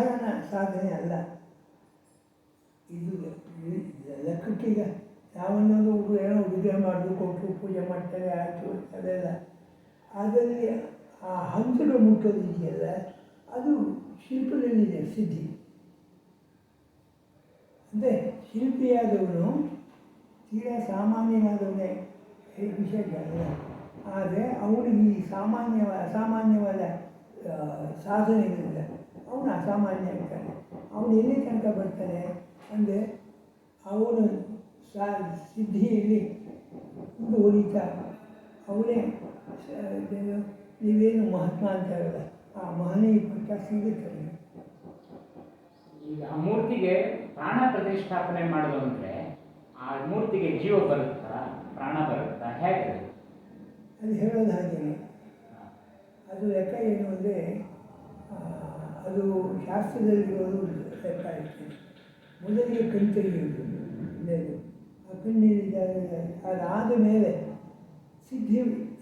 ಸಾಧಾರಣ ಸಾಧನೆ ಅಲ್ಲ. ಇದು ಲೆಕ್ಕಕ್ಕೀಗ ನಾವನ್ನೋದು ಏನೋ ಉಡುಗೆ ಮಾಡಿದ್ರು ಕೊಟ್ಟು ಪೂಜೆ ಮಾಡ್ತಾರೆ, ಆಯಿತು ಅದೆಲ್ಲ ಅದರಲ್ಲಿ ಆ ಹಂಚುಗಳು ಮುಟ್ಟೋದು ಇದೆಯಲ್ಲ, ಅದು ಶಿಲ್ಪದಲ್ಲಿದೆ ಸಿದ್ಧಿ. ಅಂದರೆ ಶಿಲ್ಪಿಯಾದವನು ತೀರಾ ಸಾಮಾನ್ಯನಾದವನೇ ವಿಷಯ ಅಲ್ಲ. ಆದರೆ ಅವನಿಗೆ ಈ ಸಾಮಾನ್ಯವಾದ ಅಸಾಮಾನ್ಯವಾದ ಸಾಧನೆಗಳಿಲ್ಲ ಅಸಾಮಾನ್ಯ ಆಗ್ತಾನೆ ಅವನು ಎಲ್ಲಿ ತನಕ ಬರ್ತಾನೆ ಅಂದರೆ ಅವನು ಸಾ ಸಿದ್ಧಿಯಲ್ಲಿ ಮುಂದುವರಿತಾ ಅವನೇ ನೀವೇನು ಮಹಾತ್ಮ ಹೇಳಲ್ಲ. ಆ ಮಹನೀಯ ಪಟ್ಟ ಸಿಗುತ್ತೆ ಈಗ ಆ ಮೂರ್ತಿಗೆ ಪ್ರಾಣ ಪ್ರತಿಷ್ಠಾಪನೆ ಮಾಡೋದು ಅಂದರೆ ಆ ಮೂರ್ತಿಗೆ ಜೀವ ಬರುತ್ತಾ ಪ್ರಾಣ ಬರುತ್ತಾ ಹೇಗೆ? ಅದು? ಅದು ಹೇಳೋದು ಹಾಗೇನೆ ಅದು ಲೆಕ್ಕ ಏನು ಅಂದರೆ ಅದು ಶಾಸ್ತ್ರದಲ್ಲಿರೋದು ಲೆಕ್ಕ ಇರ್ತದೆ ಮೊದಲಿಗೆ ಕಣ್ ತೆರೆಯುವುದು ಮೊದಲು ಆ ಕಣ್ಣಿಗೆ ಅದಾದ ಮೇಲೆ ಸಿದ್ಧಿ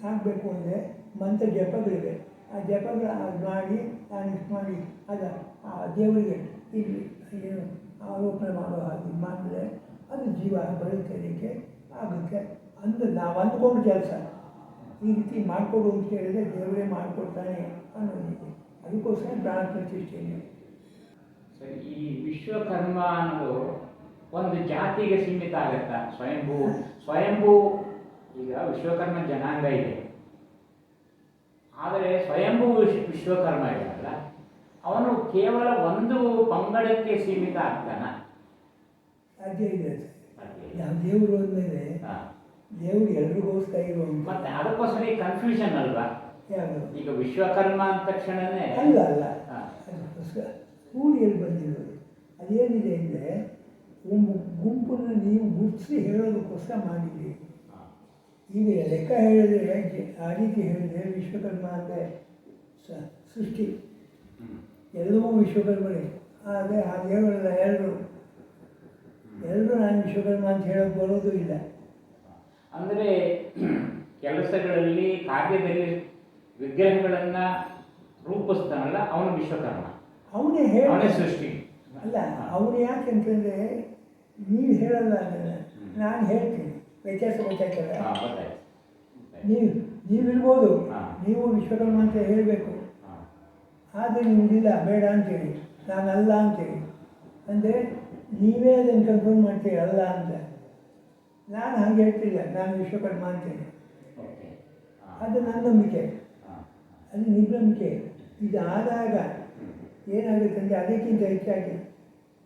ಆಗಬೇಕು ಅಂದರೆ ಮಂತ್ರ ಜಪಗಳಿವೆ. ಆ ಜಪಗಳು ಅದು ಮಾಡಿ ನಾನು ಇಷ್ಟು ಮಾಡಿ, ಅದ ಆ ದೇವರಿಗೆ ಇಲ್ಲಿ ಏನು ಆರೋಪಣೆ ಮಾಡೋ ಹಾಗೆ ಮಾಡಿದ್ರೆ ಅದು ಜೀವ ಅದಕ್ಕೆ ಆಗುತ್ತೆ. ಅಂದರೆ ನಾವು ಅಂದ್ಕೊಂಡು ಕೆಲಸ. ಈ ರೀತಿ ಮಾಡಿಕೊಡು ಅಂತ ಹೇಳಿದ್ರೆ ದೇವರೇ ಮಾಡಿಕೊಡ್ತಾನೆ ಅನ್ನೋದಿದೆ ಅದಕ್ಕೋಸ್ಕರ ಪ್ರಾಣ ಪ್ರತಿಷ್ಠೆಯನ್ನು ಈ ವಿಶ್ವಕರ್ಮ ಅನ್ನೋದು ಒಂದು ಜಾತಿಗೆ ಸೀಮಿತ ಆಗುತ್ತಾ? ಸ್ವಯಂಭೂ. ಸ್ವಯಂಭೂ ಈಗ ವಿಶ್ವಕರ್ಮ ಜನಾಂಗ ಇದೆ. ಆದರೆ ಸ್ವಯಂಭೂ ವಿಶ್ವ ವಿಶ್ವಕರ್ಮ ಇದೆಯಲ್ಲ ಅವನು ಕೇವಲ ಒಂದು ಪಂಗಡಕ್ಕೆ ಸೀಮಿತ ಆಗ್ತಾನ? ಸಾಧ್ಯ ಇದೆ ದೇವರು ಅಂದಮೇಲೆ ದೇವರು ಎಲ್ರಿಗೋಸ್ಕರ ಇರುವ ಮತ್ತೆ ಅದಕ್ಕೋಸ್ಕರ ಈ ಕನ್ಫ್ಯೂಷನ್ ಅಲ್ವಾ? ಈಗ ವಿಶ್ವಕರ್ಮ ಅಂದ ತಕ್ಷಣನೇ ಅಲ್ಲ ಅಲ್ಲ. ರೂಢಿಯಲ್ಲಿ ಬಂದಿರೋದು. ಅದೇನಿದೆ ಅಂದರೆ ಒಂದು ಗುಂಪನ್ನು ನೀವು ಗುರುತಿಸಿ ಹೇಳೋದಕ್ಕೋಸ್ಕರ ಮಾಡಿದ್ದೀರಿ. ಈಗ ಲೆಕ್ಕ ಹೇಳಿದ್ರೆ ಆ ರೀತಿ ಹೇಳಿದ್ರೆ ವಿಶ್ವಕರ್ಮ ಅಂದರೆ ಸ ಸೃಷ್ಟಿ. ಎಲ್ಲವೂ ವಿಶ್ವಕರ್ಮರೇ. ಆದರೆ ಆ ದೇವರಲ್ಲ ಎಲ್ಲರೂ ಎಲ್ಲರೂ ನಾನು ವಿಶ್ವಕರ್ಮ ಅಂತ ಹೇಳೋಕೆ ಬರೋದು ಇಲ್ಲ. ಅಂದರೆ ಕೆಲಸಗಳಲ್ಲಿ ಕಾರ್ಯದಲ್ಲಿ ವಿಗ್ರಹಗಳನ್ನ ರೂಪಿಸ್ತಾನಲ್ಲ ಅವನು ವಿಶ್ವಕರ್ಮ. ಅವನೇ ಅವನೇ ಸೃಷ್ಟಿ. ಅಲ್ಲ ಅವನು ಯಾಕೆ ಅಂತಂದರೆ ನೀವು ಹೇಳಲ್ಲ ನಾನು ಹೇಳ್ತೀನಿ. ವ್ಯತ್ಯಾಸ ಗೊತ್ತಾಯ್ತಲ್ಲ? ನೀವು ನೀವು ನೀವಿರ್ಬೋದು ನೀವು ವಿಶ್ವಕರ್ಮ ಅಂತ ಹೇಳಬೇಕು. ಆದರೆ ನಿಮಗಿಲ್ಲ ಬೇಡ ಅಂತೇಳಿ. ನಾನಲ್ಲ ಅಂತೇಳಿ. ಅಂದರೆ ನೀವೇ ಅದನ್ನು ಕನ್ಫರ್ಮ್ ಮಾಡ್ತೀರಿ ಅಲ್ಲ ಅಂತ. ನಾನು ಹಾಗೆ ಹೇಳ್ತಿಲ್ಲ ನಾನು ವಿಶ್ವಕರ್ಮ ಅಂತೇಳಿ. ಅದು ನನ್ನ ನಂಬಿಕೆ. ಅದು ನಂಬಿಕೆ ಇದು ಆದಾಗ. ಏನಾಗುತ್ತೆ ಅಂದರೆ ಅದಕ್ಕಿಂತ ಹೆಚ್ಚಾಗಿ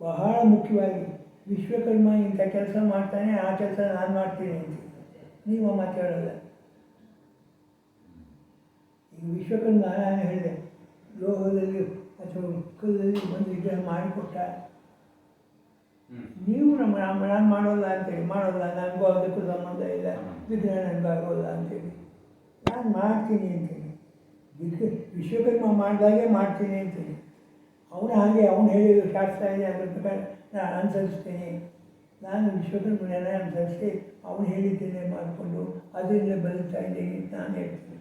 ಬಹಳ ಮುಖ್ಯವಾಗಿ ವಿಶ್ವಕರ್ಮ ಇಂಥ ಕೆಲಸ ಮಾಡ್ತಾನೆ ಆ ಕೆಲಸ ನಾನು ಮಾಡ್ತೀನಿ ಅಂತ. ನೀವು ಮಾತಾಡೋಲ್ಲ ಈಗ ವಿಶ್ವಕರ್ಮ ನಾನು ಹೇಳಿದೆ ಲೋಹದಲ್ಲಿ ಅಥವಾ ಕಲ್ಲಲ್ಲಿ ಒಂದು ವಿಗ್ರಹ ಮಾಡಿಕೊಟ್ಟ. ನೀವು ನಮ್ಮ ನಮ್ಮ ನಾನು ಮಾಡೋಲ್ಲ ಅಂತೇಳಿ ಮಾಡೋಲ್ಲ ನನಗೂ ಅದಕ್ಕೂ ಸಂಬಂಧ ಇಲ್ಲ ವಿಗ್ರಹ ನನಗಾಗೋಲ್ಲ ಅಂತೇಳಿ. ನಾನು ಮಾಡ್ತೀನಿ ಅಂತೇಳಿ. ವಿಗ್ರಹ ವಿಶ್ವಕರ್ಮ ಮಾಡಿದಾಗೆ ಮಾಡ್ತೀನಿ ಅಂತೀನಿ. ಅವನು ಹಾಗೆ ಅವನು ಹೇಳಿದ ಶಾಸ್ತ್ರ ಇದೆ ಅದ್ರ ಪ್ರಕಾರ ನಾನು ಅನುಸರಿಸ್ತೀನಿ. ನಾನು ವಿಶ್ವಕರ್ಮನೆಲ್ಲ ಅನುಸರಿಸಿ ಅವನು ಹೇಳಿದ್ದೇನೆ ಮಾಡಿಕೊಂಡು ಅದರಿಂದ ಬದುಕ್ತಾ ಇದ್ದೀನಿ ನಾನು ಹೇಳ್ತೀನಿ.